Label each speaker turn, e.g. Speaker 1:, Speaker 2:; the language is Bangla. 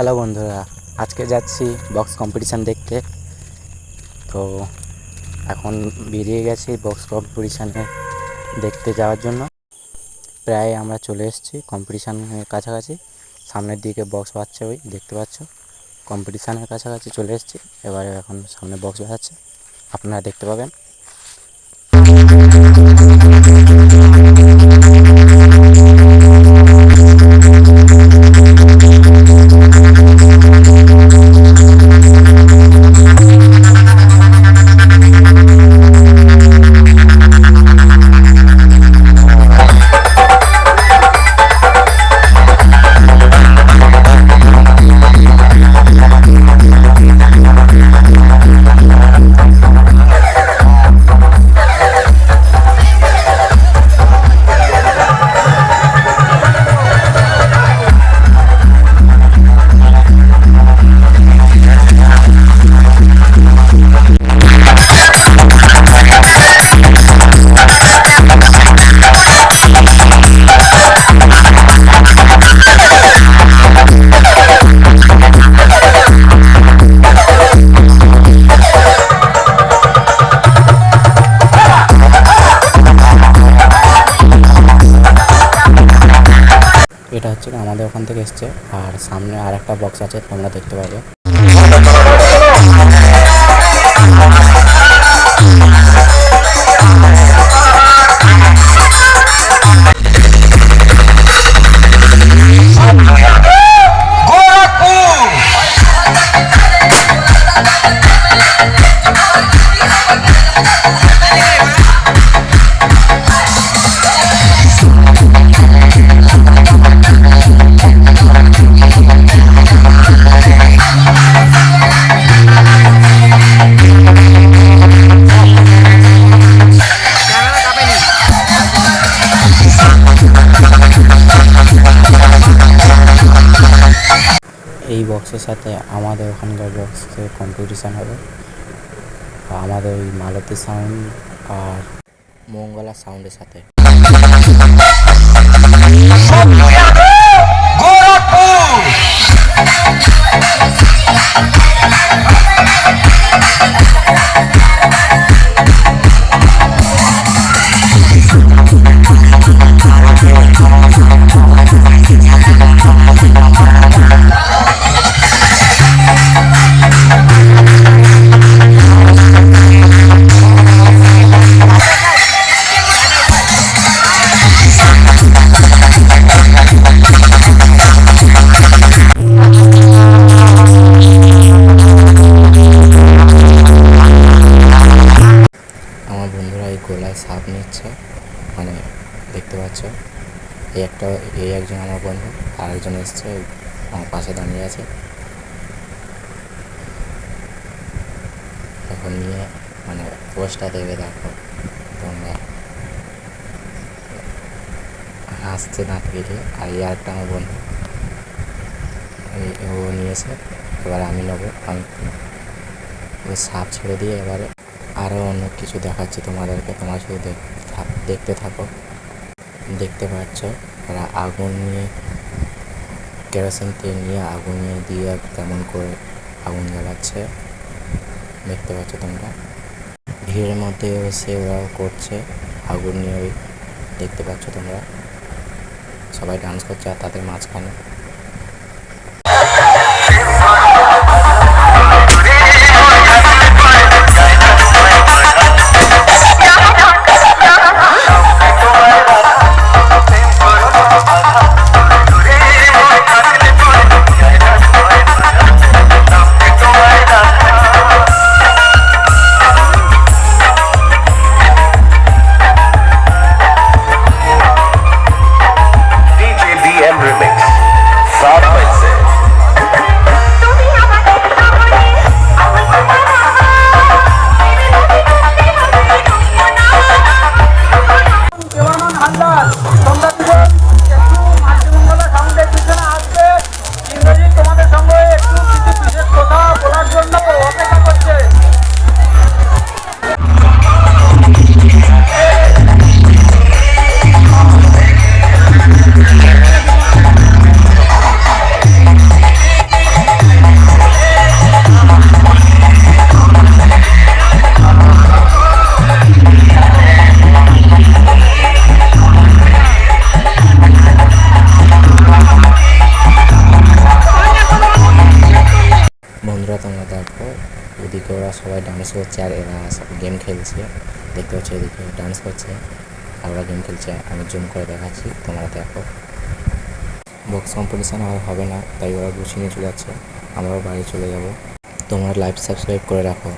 Speaker 1: হ্যালো বন্ধুরা, আজকে যাচ্ছি বক্স কম্পিটিশান দেখতে। তো এখন বেরিয়ে গেছি বক্স কম্পিটিশানে দেখতে যাওয়ার জন্য। প্রায় আমরা চলে এসেছি কম্পিটিশানের কাছাকাছি। সামনের দিকে বক্স বাজছে ওই, দেখতে পাচ্ছ? কম্পিটিশানের কাছাকাছি চলে এসেছি। এবারে এখন সামনে বক্স বাজাচ্ছে। আপনারা দেখতে পাবেন। এটা হচ্ছে গিয়ে আমাদের ওখান থেকে এসছে। আর সামনে আর একটা বক্স আছে, তোমরা দেখতে পাবে। বক্সের সাথে আমাদের ওখানকার বক্সের কম্পিটিশান হবে। আমাদের ওই মালতী সাউন্ড আর মঙ্গলা সাউন্ডের সাথে। মানে দেখতে পাচ্ছ। এই একটা, এই একজন আমার বন্ধু আর একজন এসছে আমার পাশে দাঁড়িয়ে আছে। এখন নিয়ে মানে পোস্টটা দেবে, দেখো। তোমরা হাসছে দাঁত কেটে, আর এই আরেকটা আমার বন্ধু। ও নিয়েছে, এবার আমি নেব। আমি সাপ ছেড়ে দিয়ে এবারে আরও অন্য কিছু দেখাচ্ছি তোমাদেরকে, তোমার শুধু দেখ- দেখতে থাকো। দেখতে পাচ্ছ, তারা আগুন নিয়ে, কেরোসিন তেল নিয়ে আগুন নিয়ে দিয়ে কেমন করে আগুন জ্বালাচ্ছে, দেখতে পাচ্ছ তোমরা। ভিড়ের মধ্যে সে ওরাও করছে আগুন নিয়ে দেখতে পাচ্ছ তোমরা। সবাই ডান্স করছে আর তাদের মাঝখানে। তোমরা দেখো ওদিকে ওরা সবাই ডান্স করছে আর এরা সব গেম খেলছে। দেখতে পাচ্ছি ওদিকে ডান্স করছে। আর ওরা গেম খেলছে। আমি জুম করে দেখাচ্ছি, তোমরা দেখো। বক্স কম্পিটিশান আর হবে না, তাই ওরা গুছিয়ে নিয়ে চলে যাচ্ছে। আমরাও বাড়ি চলে যাব। তোমরা লাইভ সাবস্ক্রাইব করে রাখো।